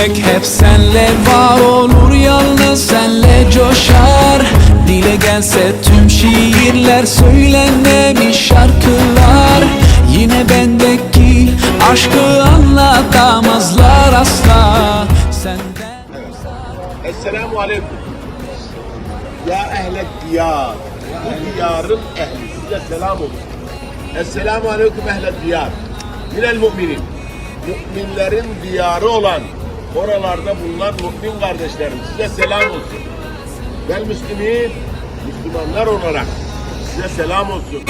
Hep senle var olur yalnız senle coşar Dile gelse tüm şiirler söylenemiş şarkılar Yine bendeki aşkı anlatamazlar asla Senden Esselamu Aleyküm. Ya ehle diyar. Bu diyarın ehli. Size selam olsun. Esselamu Aleyküm ehle diyar. Minel müminin. Müminlerin diyarı olan oralarda bulunan mümin kardeşlerim size selam olsun. Vel Müslümin, Müslümanlar olarak size selam olsun.